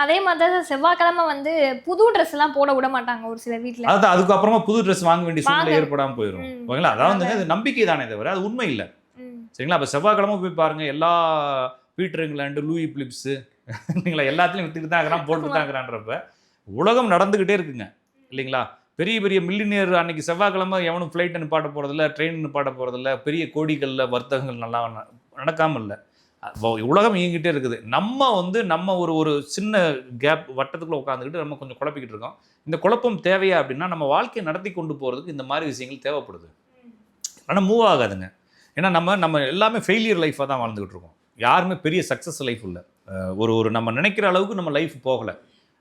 அதே மாதிரி தான் செவ்வாய்க்கிழமை வந்து புது ட்ரெஸ் எல்லாம் போட விட மாட்டாங்க ஒரு சில வீட்ல. அதாவது அதுக்கப்புறமா புது ட்ரெஸ் வாங்க வேண்டிய சூழ்நிலை வாங்க. ஏற்படாம போயிடும். ஓகேங்களா? அதாவது அது நம்பிக்கை தானே தவிர அது உண்மை இல்லை. சரிங்களா? அப்போ செவ்வாய்க்கிழமை போய் பாருங்க எல்லா பீட்டர் இங்கிலாண்டு லூயி பிலிப்ஸு இல்லைங்களா? எல்லாத்துலையும் வித்துட்டு தான் இருக்கிறான் போட்டு தான் இருக்கிறான்றப்ப உலகம் நடந்துக்கிட்டே இருக்குங்க. இல்லைங்களா? பெரிய பெரிய மில்லினியர் அன்னைக்கு செவ்வாய்க்கிழமை எவனும் ஃப்ளைட்டை நிப்பாட்ட போகிறதில்ல ட்ரெயின் நிப்பாட்ட போகிறதில்ல பெரிய கோடிகளில் வர்த்தகங்கள் நல்லா ந- நடக்காம இல்லை. உலகம் இயங்கிட்டே இருக்குது. நம்ம வந்து நம்ம ஒரு ஒரு சின்ன கேப் வட்டத்துக்குள்ளே உட்காந்துக்கிட்டு நம்ம கொஞ்சம் குழப்பிக்கிட்டு இருக்கோம். இந்த குழப்பம் தேவையா அப்படின்னா நம்ம வாழ்க்கையை நடத்தி கொண்டு போகிறதுக்கு இந்த மாதிரி விஷயங்கள் தேவைப்படுது. ஆனால் மூவ் ஆகாதுங்க. ஏன்னா நம்ம நம்ம எல்லாமே ஃபெயிலியர் லைஃபாக தான் வாழ்ந்துகிட்டு இருக்கோம். யாருமே பெரிய சக்ஸஸ் லைஃப் இல்லை. ஒரு ஒரு நம்ம நினைக்கிற அளவுக்கு நம்ம லைஃப் போகலை.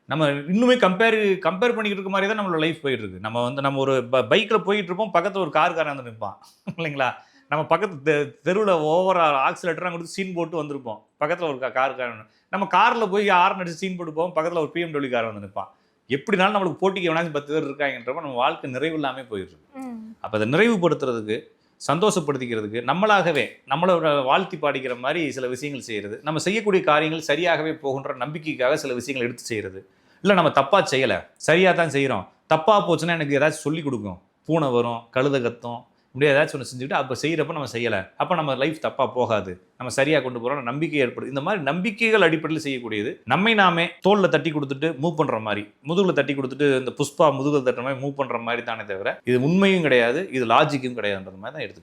நம்ம இன்னுமே கம்பேர் கம்பேர் பண்ணிக்கிட்டு இருக்க மாதிரி தான் நம்மளோட லைஃப் போயிட்டுருக்கு நம்ம வந்து நம்ம ஒரு பைக்கில் போயிட்டு இருப்போம் பக்கத்தில் ஒரு கார்காரன் வந்து நிற்பான் இல்லைங்களா? நம்ம பக்கத்து தெருவில் ஓவர் ஆக்சிலேட்டராக கொடுத்து சீன் போட்டு வந்திருப்போம். பக்கத்தில் ஒரு கார்காரன். நம்ம காரில் போய் ஆறு அடிச்சு சீன் போட்டு போவோம். பக்கத்தில் ஒரு பிஎம்டபிள்யூ கார் வந்து நிற்பான் எப்படினாலும் நம்மளுக்கு போட்டிக்கு எவனாச்சும் பத்து பேர் இருக்காங்கன்றப்ப நம்ம வாழ்க்கை நிறைவு இல்லாமல் போயிடுது. அப்போ அதை நிறைவுபடுத்துறதுக்கு சந்தோஷப்படுத்திக்கிறதுக்கு நம்மளாகவே நம்மளோட வாழ்த்தி பாடிக்கிற மாதிரி சில விஷயங்கள் செய்கிறது நம்ம செய்யக்கூடிய காரியங்கள் சரியாகவே போகின்ற நம்பிக்கைக்காக சில விஷயங்கள் எடுத்து செய்கிறது இல்லை நம்ம தப்பாக செய்யலை. சரியாக தான் செய்கிறோம் தப்பாக போச்சுன்னா எனக்கு ஏதாச்சும் சொல்லி கொடுக்கும். பூனை வரும் கழுத கத்தும் முடியாது. ஏதாச்சும் ஒன்று செஞ்சுட்டு அப்போ செய்கிறப்ப நம்ம செய்யலை. அப்போ நம்ம லைஃப் தப்பாக போகாது. நம்ம சரியாக கொண்டு போகிறோம் நம்பிக்கை ஏற்படுது இந்த மாதிரி நம்பிக்கைகள் அடிப்படையில் செய்யக்கூடியது. நம்மை நாமே தோலில் தட்டி கொடுத்துட்டு மூவ் பண்ணுற மாதிரி முதுகில் தட்டி கொடுத்துட்டு இந்த புஷ்பா முதுகில் தட்டுற மாதிரி மூவ் பண்ணுற மாதிரி தானே தவிர இது உண்மையும் கிடையாது இது லாஜிக்கும் கிடையாதுன்ற மாதிரி தான் எடுத்துக்கணும்.